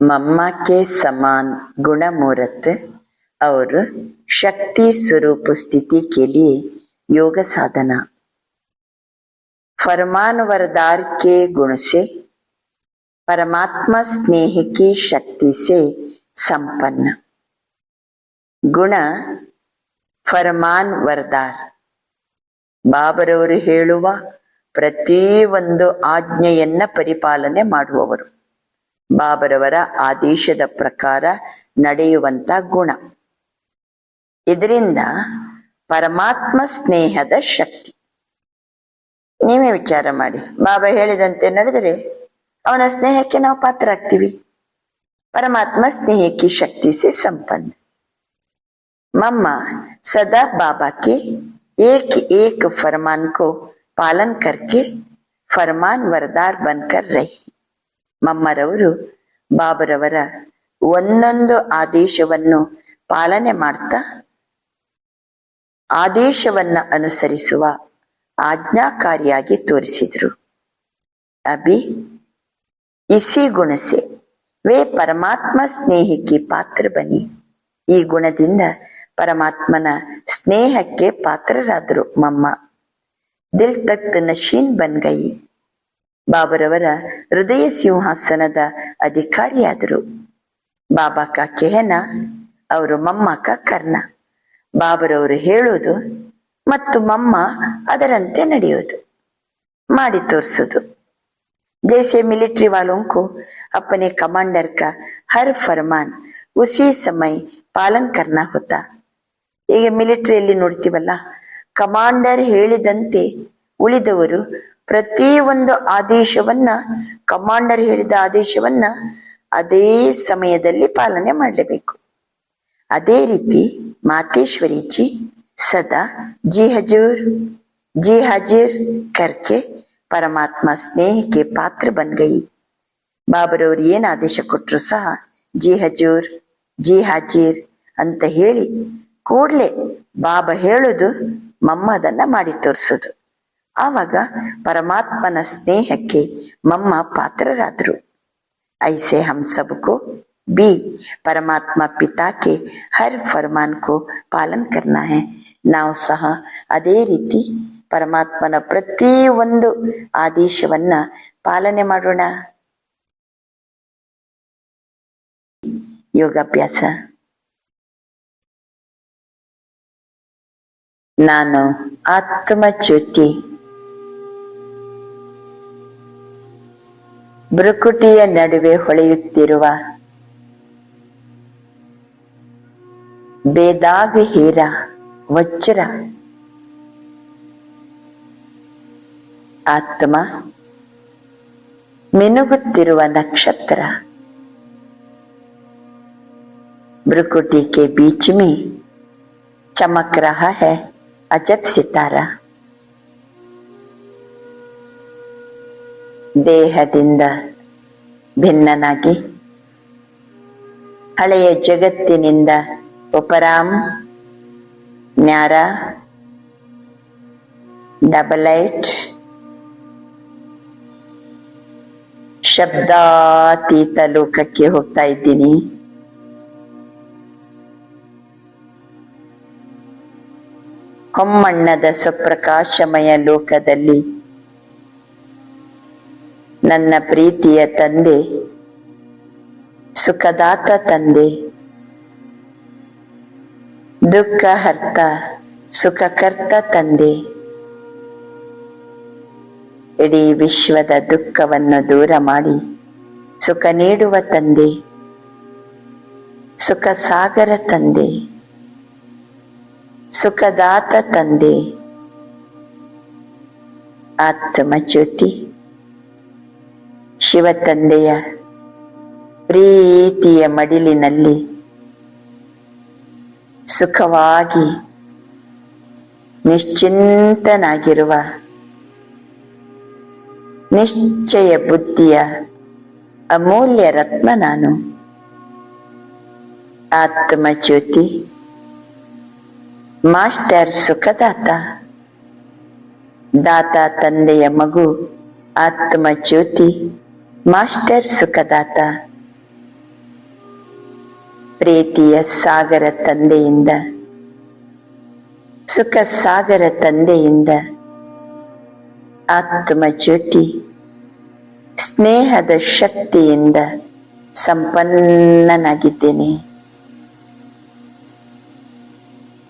मम्मा के समान गुणमूर्त और शक्ति स्वरूप स्थिति के लिए योग साधना फरमानवरदार के गुण से परमात्मा स्नेह की शक्ति से संपन्न ಗುಣ ಫರ್ಮಾನ್ ವರ್ದಾರ್ ಬಾಬರವರು ಹೇಳುವ ಪ್ರತಿಯೊಂದು ಆಜ್ಞೆಯನ್ನ ಪರಿಪಾಲನೆ ಮಾಡುವವರು ಬಾಬರವರ ಆದೇಶದ ಪ್ರಕಾರ ನಡೆಯುವಂತ ಗುಣ. ಇದರಿಂದ ಪರಮಾತ್ಮ ಸ್ನೇಹದ ಶಕ್ತಿ. ನೀವೇ ವಿಚಾರ ಮಾಡಿ. ಬಾಬಾ ಹೇಳಿದಂತೆ ನಡೆದರೆ ಅವನ ಸ್ನೇಹಕ್ಕೆ ನಾವು ಪಾತ್ರ ಆಗ್ತೀವಿ ಪರಮಾತ್ಮ ಸ್ನೇಹಕ್ಕೆ ಶಕ್ತಿಸಿ ಸಂಪನ್ನ. ಮಮ್ಮ ಸದಾ ಬಾಬಾ ಏಕ್ ಏಕ್ ಫರ್ಮಾನ್ ಕೋ ಪಾಲನ್ ಕರ್ಕೆ ಫರ್ಮಾನ್ ವರದಾರ್ ಬನ್ಕರ್ ರಹಿ. ಮಮ್ಮರವರು ಬಾಬರವರ ಒಂದೊಂದು ಆದೇಶವನ್ನು ಪಾಲನೆ ಮಾಡ್ತಾ ಆದೇಶವನ್ನ ಅನುಸರಿಸುವ ಆಜ್ಞಾಕಾರಿಯಾಗಿ ತೋರಿಸಿದರು. ಅಭಿ, ಇಸಿ ಗುಣಸೆ, ವೇ ಪರಮಾತ್ಮ ಸ್ನೇಹಕ್ಕೆ ಪಾತ್ರ ಬನಿ ಈ ಗುಣದಿಂದ ಪರಮಾತ್ಮನ ಸ್ನೇಹಕ್ಕೆ ಪಾತ್ರರಾದರು ಮಮ್ಮ. ದಿಲ್ ತಕ್ತ ನಶೀನ್ ಬನ್ ಗೈ ಬಾಬರವರ ಹೃದಯ ಸಿಂಹಾಸನದ ಅಧಿಕಾರಿಯಾದರು. ಬಾಬಾ ಕಾಕೆಹನ ಅವರು ಮಮ್ಮಕ ಕರ್ಣ. ಬಾಬರವರು ಹೇಳೋದು ಮತ್ತು ಮಮ್ಮ ಅದರಂತೆ ನಡೆಯೋದು ಮಾಡಿ ತೋರಿಸೋದು ಜೈಸೆ ಮಿಲಿಟ್ರಿ ವಾಲೊಂಕು, ಅಪ್ಪನೆ ಕಮಾಂಡರ್ ಕ ಹರ್ ಫರ್ಮಾನ್, ಉಸಿ ಸಮಯ ಪಾಲನ್ ಕರ್ನ ಹೊತ್ತ ಈಗ ಮಿಲಿಟರಿಯಲ್ಲಿ ನೋಡ್ತೀವಲ್ಲ, ಕಮಾಂಡರ್ ಹೇಳಿದಂತೆ ಉಳಿದವರು ಪ್ರತಿ ಒಂದು ಆದೇಶವನ್ನ, ಕಮಾಂಡರ್ ಹೇಳಿದ ಆದೇಶವನ್ನ ಅದೇ ಸಮಯದಲ್ಲಿ ಪಾಲನೆ ಮಾಡಲೇಬೇಕು. ಅದೇ ರೀತಿ ಮಾತೇಶ್ವರಿ ಜಿ, ಸದಾ ಜಿ ಹಜೂರ್, ಜಿ ಹಜೀರ್ ಕರ್ಕೆ ಪರಮಾತ್ಮ ಸ್ನೇಹಕ್ಕೆ ಪಾತ್ರ ಬನ್ ಗೈ ಬಾಬರವ್ರು ಏನ್ ಆದೇಶ ಕೊಟ್ಟರು ಸಹ ಜಿ ಹಜೂರ್, ಜಿ ಹಾಜೀರ್ ಅಂತ ಹೇಳಿ ಕೂಡಲೇ ಬಾಬಾ ಹೇಳೋದು ಮಮ್ಮ ಅದನ್ನ ಮಾಡಿ ತೋರಿಸೋದು. ಆವಾಗ ಪರಮಾತ್ಮನ ಸ್ನೇಹಕ್ಕೆ ಮಮ್ಮ ಪಾತ್ರರಾದರು. ಐಸೆ ಹಮ್ ಸಬ್ಕೋ ಬಿ, ಪರಮಾತ್ಮ ಪಿತಾ ಕೆ ಹರ್ ಫರ್ಮಾನ್ ಕೋ ಪಾಲನ್ ಕರ್ನಾ ಹೈ ನಾವು ಸಹ ಅದೇ ರೀತಿ ಪರಮಾತ್ಮನ ಪ್ರತಿ ಒಂದು ಆದೇಶವನ್ನ ಪಾಲನೆ ಮಾಡೋಣ. ಯೋಗಾಭ್ಯಾಸ. ನಾನು ಆತ್ಮಚ್ಯುತಿ ಬೃಕುಟಿಯ ನಡುವೆ ಹೊಳೆಯುತ್ತಿರುವ ಬೇದಾಗ ಹೀರ ವಜ್ರ ಆತ್ಮ ಮಿನುಗುತ್ತಿರುವ ನಕ್ಷತ್ರ भ्रुकुटी के बीच में चमक रहा है अजब सितारा ದೇಹದಿಂದ ಭಿನ್ನನಾಗಿ ಹಳೆಯ ಜಗತ್ತಿನಿಂದ ಉಪರಾಮ್ ನ್ಯಾರ ಡಬಲೈಟ್ ಶಬ್ದಾತೀತ ಲೋಕಕ್ಕೆ ಹೋಗ್ತಾ ಇದ್ದೀನಿ. ಹೊಮ್ಮಣ್ಣದ ಸುಪ್ರಕಾಶಮಯ ಲೋಕದಲ್ಲಿ ನನ್ನ ಪ್ರೀತಿಯ ತಂದೆ, ಸುಖದಾತ ತಂದೆ. ದುಃಖ ಹರ್ತ, ಸುಖಕರ್ತ ತಂದೆ. ಇಡೀ ವಿಶ್ವದ ದುಃಖವನ್ನು ದೂರ ಮಾಡಿ ಸುಖ ನೀಡುವ ತಂದೆ, ಸುಖ ಸಾಗರ ತಂದೆ, ಸುಖದಾತ ತಂದೆ. ಆತ್ಮಚ್ಯುತಿ ತಂದೆಯ ಪ್ರೀತಿಯ ಮಡಿಲಿನಲ್ಲಿ ಸುಖವಾಗಿ ನಿಶ್ಚಿಂತನಾಗಿರುವ ನಿಶ್ಚಯ ಬುದ್ಧಿಯ ಅಮೂಲ್ಯ ರತ್ನ ನಾನು. ಆತ್ಮಚ್ಯುತಿ ಮಾಸ್ಟರ್ ಸುಖದಾತ, ದಾತ ತಂದೆಯ ಮಗು ಆತ್ಮ ಜ್ಯೋತಿ ಮಾಸ್ಟರ್ ಸುಖದಾತ. ಪ್ರೀತಿಯ ಸಾಗರ ತಂದೆಯಿಂದ. ಸುಖ ಸಾಗರ ತಂದೆಯಿಂದ. ಆತ್ಮ ಜ್ಯೋತಿ. ಸ್ನೇಹದ ಶಕ್ತಿಯಿಂದ ಸಂಪನ್ನನಾಗಿದ್ದೇನೆ.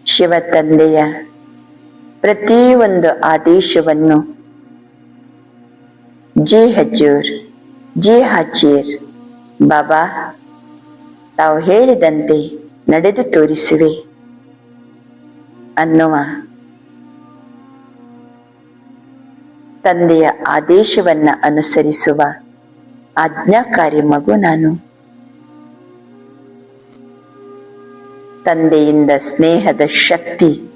ಶಿವ ತಂದೆಯ ಪ್ರತಿಯೊಂದು ಆದೇಶವನ್ನು. ಜಿ. ಹಜೂರ್ ಜಿ ಹಾಜೀರ್ ಬಾಬಾ, ತಾವು ಹೇಳಿದಂತೆ ನಡೆದು ತೋರಿಸುವೆ ಅನ್ನುವ ತಂದೆಯ ಆದೇಶವನ್ನ ಅನುಸರಿಸುವ ಆಜ್ಞಾಕಾರಿ ಮಗು ನಾನು. ತಂದೆಯಿಂದ ಸ್ನೇಹದ ಶಕ್ತಿ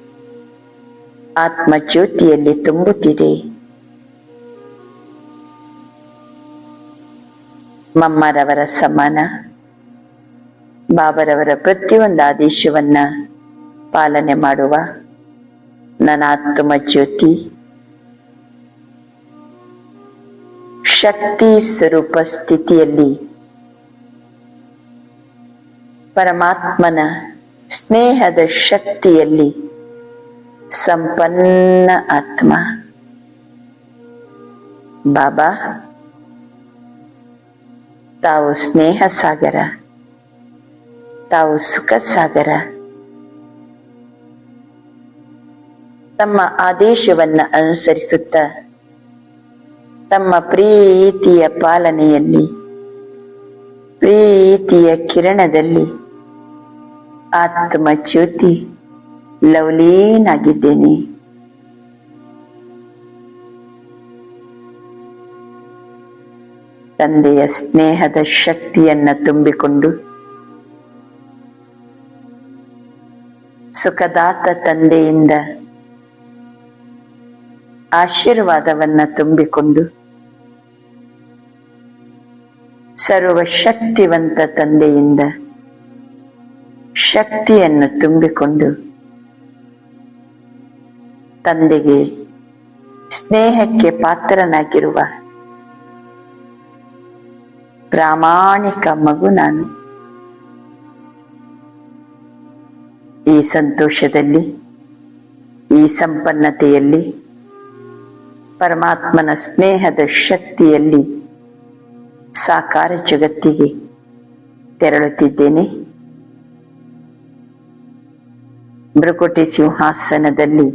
ಆತ್ಮ ಜ್ಯೋತಿಯಲ್ಲಿ ತುಂಬುತ್ತಿದೆ. ಮಮ್ಮರವರ ಸಮಾನ. ಬಾಬರವರ ಪ್ರತಿಯೊಂದು ಆದೇಶವನ್ನ ಪಾಲನೆ ಮಾಡುವ ನನ್ನ ಜ್ಯೋತಿ ಶಕ್ತಿ ಸ್ವರೂಪ ಸ್ಥಿತಿಯಲ್ಲಿ ಪರಮಾತ್ಮನ ಸ್ನೇಹದ ಶಕ್ತಿಯಲ್ಲಿ ಸಂಪನ್ನ ಆತ್ಮ. ಬಾಬಾ ತಾವು ಸ್ನೇಹ ಸಾಗರ, ತಾವು ಸುಖ ಸಾಗರ. ತಮ್ಮ ಆದೇಶವನ್ನ ಅನುಸರಿಸುತ್ತಾ, ತಮ್ಮ ಪ್ರೀತಿಯ ಪಾಲನೆಯಲ್ಲಿ, ಪ್ರೀತಿಯ ಕಿರಣದಲ್ಲಿ ಆತ್ಮ ಜ್ಯೋತಿ ಲವಲೀನಾಗಿದ್ದೇನೆ. ತಂದೆಯ ಸ್ನೇಹದ ಶಕ್ತಿಯನ್ನ ತುಂಬಿಕೊಂಡು ಸುಖದಾತ ತಂದೆಯಿಂದ ಆಶೀರ್ವಾದವನ್ನ ತುಂಬಿಕೊಂಡು ಸರ್ವಶಕ್ತಿವಂತ ತಂದೆಯಿಂದ ಶಕ್ತಿಯನ್ನು ತುಂಬಿಕೊಂಡು ತಂದೆಗೆ ಸ್ನೇಹಕ್ಕೆ ಪಾತ್ರನಾಗಿರುವ ಪ್ರಾಮಾಣಿಕ ಮಗು ನಾನು. ಈ ಸಂತೋಷದಲ್ಲಿ, ಈ ಸಂಪನ್ನತೆಯಲ್ಲಿ, ಪರಮಾತ್ಮನ ಸ್ನೇಹದ ಶಕ್ತಿಯಲ್ಲಿ ಸಾಕಾರ ಜಗತ್ತಿಗೆ ತೆರಳುತ್ತಿದ್ದೇನೆ. ಮೃಕುಟಿ ಸಿಂಹಾಸನದಲ್ಲಿ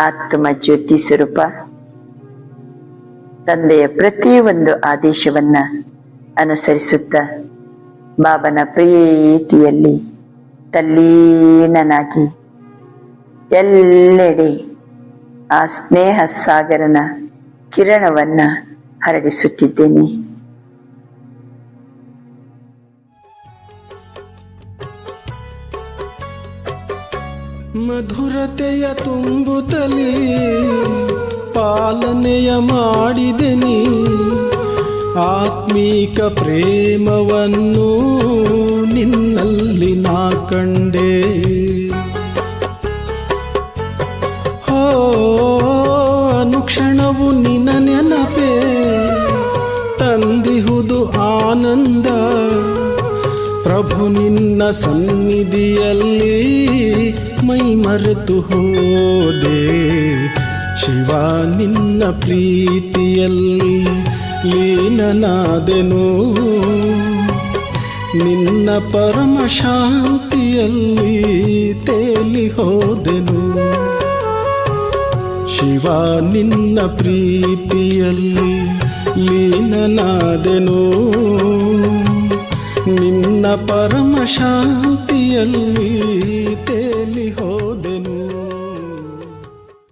ಆತ್ಮ ಜ್ಯೋತಿ ಸ್ವರೂಪ, ತಂದೆಯ ಪ್ರತಿಯೊಂದು ಆದೇಶವನ್ನ ಅನುಸರಿಸುತ್ತಾ ಬಾಬನ ಪ್ರೀತಿಯಲ್ಲಿ ತಲ್ಲೀನನಾಗಿ ಎಲ್ಲೆಡೆ ಆ ಸ್ನೇಹ ಸಾಗರನ ಕಿರಣವನ್ನ ಹರಡಿಸುತ್ತಿದ್ದೇನೆ. ಮಧುರತೆಯ ತುಂಬುತ್ತಲೇ ಪಾಲನೆಯ ಮಾಡಿದೆನಿ. ಆತ್ಮೀಕ ಪ್ರೇಮವನ್ನು ನಿನ್ನಲ್ಲಿ ನಾ ಕಂಡೆ. ಹೋ ಅನುಕ್ಷಣವು ನಿನ್ನ ನೆನಪೇ. ತಂದಿಹುದು ಆನಂದ. ಪ್ರಭು ನಿನ್ನ ಸನ್ನಿಧಿಯಲ್ಲಿ ಮೈ ಮರೆತು ಹೋದೆ. ಶಿವ ನಿನ್ನ ಪ್ರೀತಿಯಲ್ಲಿ. ಲೀನನಾದೆನು. ನಿನ್ನ ಪರಮ ಶಾಂತಿಯಲ್ಲಿ ತೇಲಿ ಹೋದೆನು ಶಿವ ನಿನ್ನ ಪ್ರೀತಿಯಲ್ಲಿ ಲೀನನಾದೆನು. ನಿನ್ನ ಪರಮ ಶಾಂತಿಯಲ್ಲಿ ತೇಲಿ ಹೋದೆನು